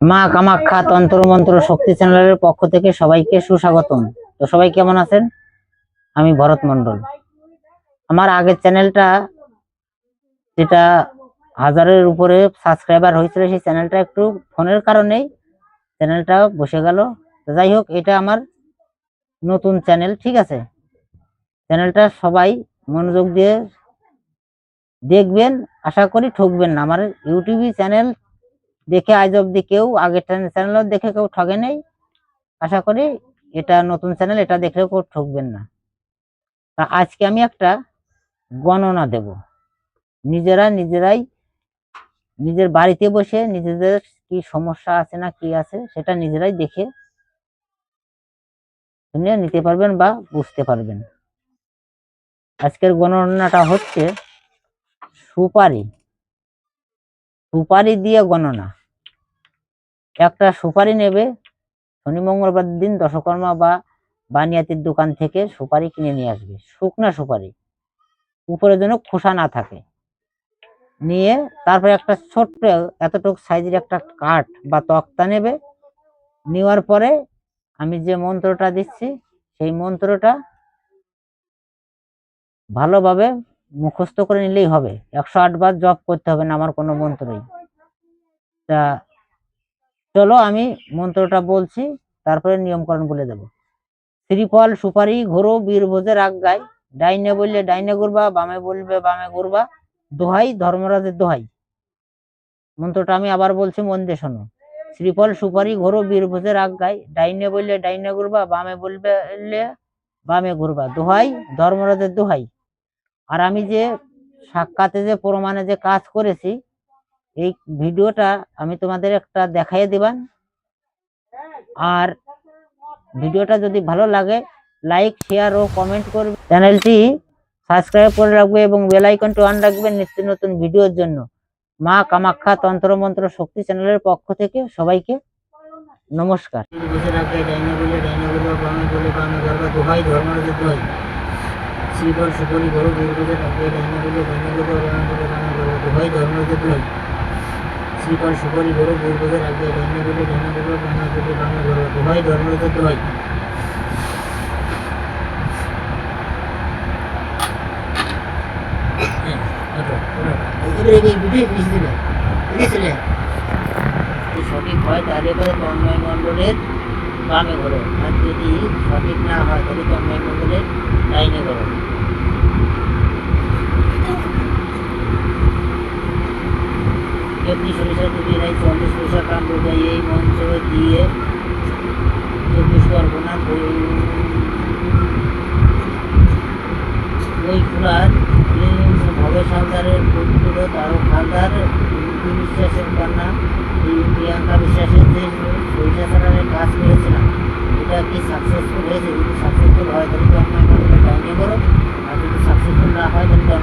মা কামাখ্যা তন্ত্র মন্ত্র শক্তি চ্যানেলের পক্ষ থেকে সবাইকে সুস্বাগতম। তো সবাই কেমন আছেন? আমি ভরত মন্ডল আমার আগের চ্যানেলটা, যেটা হাজারের উপরে সাবস্ক্রাইবার হয়েছিল, সেই চ্যানেলটা একটু ফোনের কারণেই চ্যানেলটা বসে গেল। যাই হোক, এটা আমার নতুন চ্যানেল, ঠিক আছে? চ্যানেলটা সবাই মনোযোগ দিয়ে দেখবেন, আশা করি ঠকবেন না। আমার ইউটিউবে চ্যানেল দেখে আজ অব্দি কেউ আগের চ্যানেল দেখে কেউ ঠগে নেই। আশা করি এটা নতুন চ্যানেল এটা দেখলে কেউ ঠকবেন না। তা আজকে আমি একটা গণনা দেব। নিজেরা নিজেরাই নিজের বাড়িতে বসে নিজেদের কি সমস্যা আছে না কি আছে সেটা নিজেরাই দেখে শুনে নিতে পারবেন বা বুঝতে পারবেন। আজকের গণনাটা হচ্ছে সুপারি। সুপারি দিয়ে গণনা। একটা সুপারি নেবে। শনি, মঙ্গলবার দিন দশকর্মা বা বানিয়াতির দোকান থেকে সুপারি কিনে নিয়ে আসবে। শুকনা সুপারি। উপরে যেন খোসা না থাকে। নিয়ে তারপরে একটা ছোট্ট, এতটুকু সাইজের একটা কাঠ বা তক্তা নেবে। নেওয়ার পরে আমি যে মন্ত্রটা দিচ্ছি, সেই মন্ত্রটা ভালোভাবে মুখস্থ করে নিলেই হবে। একশো আট বার জপ করতে হবে না, আমার কোনো মন্ত্রই তা চলো আমি মন্ত্রটা বলছি, তারপরে নিয়মকরণ বলে দেব। শ্রীফল, সুপারি ঘোরো বীরভোজের আজ্ঞায়, ডাইনে বললে ডাইনে ঘুরবা, বামে বলবে বামে ঘুরবা, দোহাই ধর্মরাজের দোহাই। মন্ত্রটা আমি আবার বলছি, মন দিয়ে শোনো। শ্রীফল, সুপারি ঘোরো বীরভোজের আজ্ঞায়, ডাইনে বললে ডাইনে ঘুরবা, বামে বলবে বামে ঘুরবা, দোহাই ধর্মরাজের দোহাই। আর আমি যে সাক্ষাতে যে প্রমাণে যে কাজ করেছি এই ভিডিওটা আমি তোমাদের একটা দেখাইয়ে দিবান আর ভিডিওটা যদি ভালো লাগে লাইক শেয়ার ও কমেন্ট করবে চ্যানেলটি সাবস্ক্রাইব করে রাখবে এবং বেল আইকনটি অন রাখবেন নিত্য নতুন ভিডিওর জন্য মা কামাখ্যা তন্ত্র মন্ত্র শক্তি চ্যানেলের পক্ষ থেকে সবাইকে নমস্কার সুপরি বড় শ্রীবল সুপরি বড় বীরভূজের আগে ডাইনে বলে ডাইনে বলে বামে বলে বামে বলে দোহাই ধর্মরাজের দোহাই সঠিক হয় তাহলে করে তন্ময় মণ্ডলের বামে করো আর যদি সঠিক না হয় তাহলে তন্ময় মণ্ডলের ডাইনে করো চব্বিশ পয়সা কুড়িয়ে নেয় চল্লিশ পয়সা কামরুকাই এই মঞ্চ দিয়ে চব্বিশ পরগনা বইখোলার ভবে সরকারের পুত্র তারক হালদার বিশ্বাসের কন্যা প্রিয়াঙ্কা বিশ্বাসের যে সরিষা সারারের কাজ পেয়েছিলাম এটা কি সাকসেসফুল হয়েছে? যদি সাকসেসফুল হয়, তাহলে তো আপনার টাইমে করো আর যদি সাকসেসফুল না হয়, তাহলে